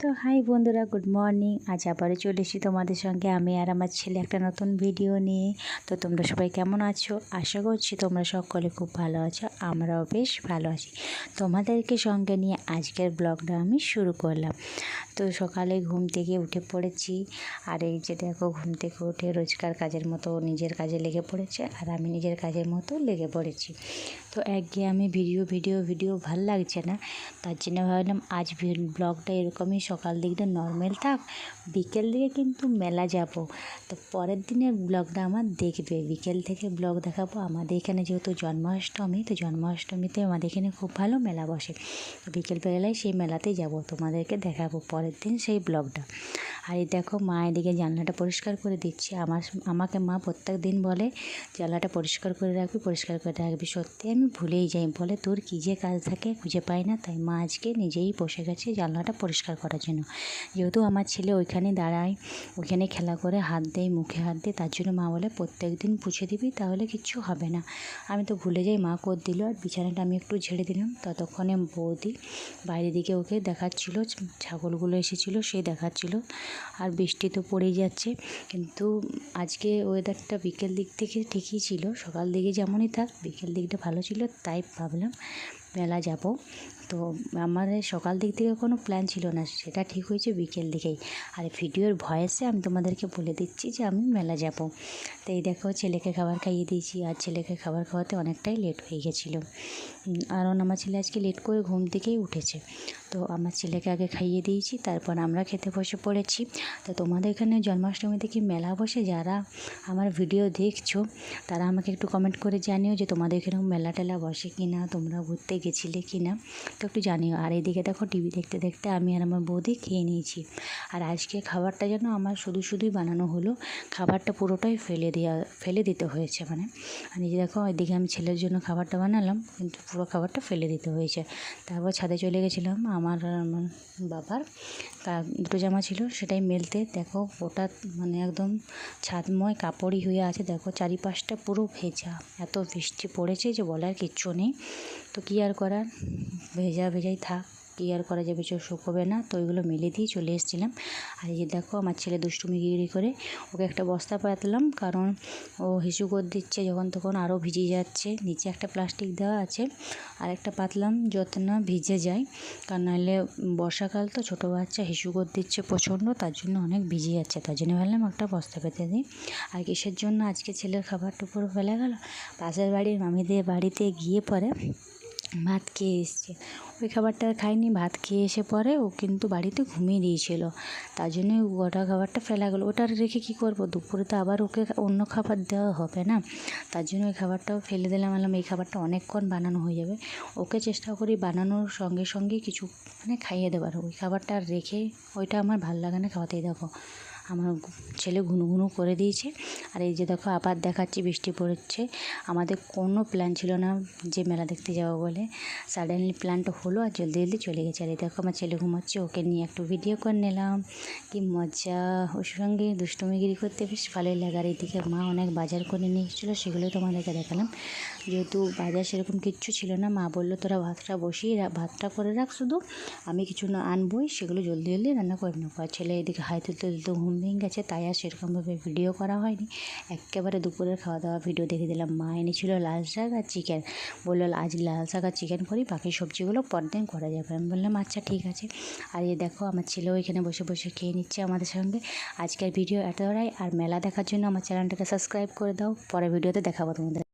তো হাই বন্ধুরা, good morning. আজ আবারও চলে এসেছি তোমাদের সঙ্গে। আমি আর আমার ছেলে একটা নতুন ভিডিও নিয়ে। তো তোমরা সবাই কেমন আছো? আশা করছি তোমরা সকলে খুব ভালো আছো, আমরাও বেশ ভালো আছি। তোমাদেরকে সঙ্গে নিয়ে আজকের ব্লগটা আমি শুরু করলাম। তো সকালে ঘুম থেকে উঠে পড়েছি। আর এই যে দেখো, ঘুম থেকে উঠে রোজকার কাজের মতো নিজের কাজে লেগে পড়েছে আর আমি নিজের কাজের মতো লেগে পড়েছি। তো একঘেয়ে আমি ভিডিও ভিডিও ভিডিও ভালো লাগছে না। তার জন্য ভাবলাম আজ ব্লগটা এরকমই সকাল দিকটা নর্মাল থাক, বিকেল দিকে কিন্তু মেলা যাব। তো পরের দিনের ব্লগটা আমার দেখবে। বিকেল থেকে ব্লগ দেখাবো। আমাদের এখানে যেহেতু জন্মাষ্টমী, তো জন্মাষ্টমীতে আমাদের এখানে খুব ভালো মেলা বসে। বিকেলবেলায় সেই মেলাতেই যাব, তোমাদেরকে দেখাবো। পরের দিন সেই ব্লগটা। আর এই দেখো মা এদিকে জানলাটা পরিষ্কার করে দিচ্ছে। আমার আমাকে মা প্রত্যেক দিন বলে, জানলাটা পরিষ্কার করে রাখবি, পরিষ্কার করে রাখবি। সত্যি আমি ভুলেই যাই। বলে, তোর কী যে কাজ থাকে খুঁজে পাই না। তাই মা আজকে নিজেই বসে গেছে জানলাটা পরিষ্কার করার জন্য। যেহেতু আমার ছেলে ওইখানে দাঁড়ায়, ওইখানে খেলা করে হাত দেয়, মুখে হাত দেয়, তার জন্য মা বলে, প্রত্যেক দিন পুছে দিবি, তাহলে কিচ্ছু হবে না। আমি তো ভুলে যাই, মা কর দিল। আর বিছানাটা আমি একটু ঝেড়ে দিলাম। ততক্ষণে বৌদি বাইরের দিকে ওকে দেখাচ্ছিল। ছাগলগুলো এসেছিল, সে দেখাচ্ছিল। আর বৃষ্টি তো পড়েই যাচ্ছে। কিন্তু আজকে ওয়েদারটা বিকেল দিক থেকে ঠিকই ছিল, সকাল দিকে যেমনই থাক, বিকেল দিকটা ভালো ছিল, তাই ভাবলাম মেলা যাব। তো আমাদের সকাল দিক থেকে কোনো প্ল্যান ছিল না। সেটা ঠিক হয়েছে বিকেল দিকেই। আর ভিডিওর ভয়েসে আমি তোমাদেরকে বলে দিচ্ছি যে আমি মেলা যাব। তো এই দেখো, ছেলেকে খাবার খাইয়ে দিয়েছি। আর ছেলেকে খাবার খাওয়াতে অনেকটাই লেট হয়ে গেছিল। কারণ আমার ছেলে আজকে লেট করে ঘুম থেকেই উঠেছে। তো আমার ছেলেকে আগে খাইয়ে দিয়েছি, তারপর আমরা খেতে বসে পড়েছি। তো তোমাদের এখানে জন্মাষ্টমীতে কি মেলা বসে? যারা আমার ভিডিও দেখছ, তারা আমাকে একটু কমেন্ট করে জানিও যে তোমাদের এখানেও মেলা টেলা বসে কি না তোমরা ঘুরতে গেছিলে কি না? তো একটু জানিও। আর এইদিকে দেখো টিভি দেখতে দেখতে আমি আর আমার বৌদি খেয়ে নিয়েছি। আর আজকে খাবারটা যেন আমার শুধু শুধুই বানানো হলো, খাবারটা পুরোটাই ফেলে দেওয়া ফেলে দিতে হয়েছে মানে। আর এই দেখো, এদিকে আমি ছেলের জন্য খাবারটা বানালাম, কিন্তু পুরো খাবারটা ফেলে দিতে হয়েছে। তারপর ছাদে চলে গেছিলাম, আমার আমার বাবার। দুটো জামা ছিল, সেটাই মেলতে। দেখো, ওটা মানে একদম ছাদময় কাপড়ই হয়ে আছে। দেখো, চারিপাশটা পুরো ভেজা। এত বৃষ্টি পড়েছে যে বলার কিচ্ছু নেই। তো কী আর করার? ভেজা ভেজাই থাক, কী আর করা যাবে? চো শুকোবে না। তো ওইগুলো মেলে দিয়ে চলে এসেছিলাম। আর এই যে দেখো, আমার ছেলে দুষ্টুমি গিরি করে ওকে একটা বস্তা পাতলাম, কারণ ও হিসু করে দিচ্ছে, যখন তখন আরও ভিজে যাচ্ছে। নিচে একটা প্লাস্টিক দেওয়া আছে, আর একটা পাতলাম যত না ভিজে যায়। কারণ নাহলে বর্ষাকাল তো, ছোটো বাচ্চা হিসু করে দিচ্ছে প্রচণ্ড, তার জন্য অনেক ভিজে যাচ্ছে। তার জন্য ভাবলাম একটা বস্তা পেতে দিই। আর কিসের জন্য? আজকে ছেলের খাবার পুরো ফেলে গেল। পাশের বাড়ির মামিদের বাড়িতে গিয়ে পরে ভাত খেয়ে এসছে। ওই খাবারটা খায়নি ভাত খেয়ে এসে পরে ও কিন্তু বাড়িতে ঘুমিয়ে দিয়েছিল। তার জন্যই গোটা খাবারটা ফেলা গেলো। ওটা রেখে কী করব? দুপুরে তো আবার ওকে অন্য খাবার দেওয়া হবে না। তার জন্য ওই খাবারটাও ফেলে দিলাম। বললাম, এই খাবারটা অনেকক্ষণ বানানো হয়ে যাবে। ওকে চেষ্টা করি বানানোর সঙ্গে সঙ্গে কিছু মানে খাইয়ে দেবার। ওই খাবারটা আর রেখে ওইটা আমার ভালো লাগে না, খাওয়াতেই দেখো আমার ছেলে ঘুনু ঘুনু করে দিয়েছে। আর এই যে দেখো আবার দেখাচ্ছি, বৃষ্টি পড়ছে। আমাদের কোনো প্ল্যান ছিল না যে মেলা দেখতে যাব বলে। সাডেনলি প্ল্যানটা হলো আর জলদি জলদি চলে গেছে। আর এই দেখো, আমার ছেলে ঘুমাচ্ছে, ওকে নিয়ে একটু ভিডিও করে নিলাম। কি মজা! ওর সঙ্গে দুষ্টুমিগিরি করতে বেশ ভালোই লাগে। আর এইদিকে মা অনেক বাজার করে নিয়ে এসেছিল সেগুলোই তোমাদেরকে দেখালাম। যেহেতু বাজার সেরকম কিচ্ছু ছিল না, মা বলল, তোরা ভাতটা বসিয়ে ভাতটা করে রাখ শুধু। আমি কিছু না আনবই, সেগুলো জলদি জলদি রান্না করে নেব। আর ছেলে এদিকে হাই তুলতে তুলতে ঘুম ভেঙে গেছে, তাই আর সেরকমভাবে ভিডিও করা হয়নি। একেবারে দুপুরের খাওয়া দাওয়া ভিডিও দেখে দিলাম। মা এনেছিল লাল শাক আর চিকেন বলল, আজ লাল শাক আর চিকেন করি, বাকি সবজিগুলো পরদিন করা যাবে। আমি বললাম আচ্ছা ঠিক আছে। আর এই দেখো, আমার ছেলেও এখানে বসে বসে খেয়ে নিচ্ছে আমাদের সঙ্গে। আজকের ভিডিও এত এতটাই আর মেলা দেখার জন্য আমার চ্যানেলটাকে সাবস্ক্রাইব করে দাও। পরে ভিডিওতে দেখাবো তোমাদের।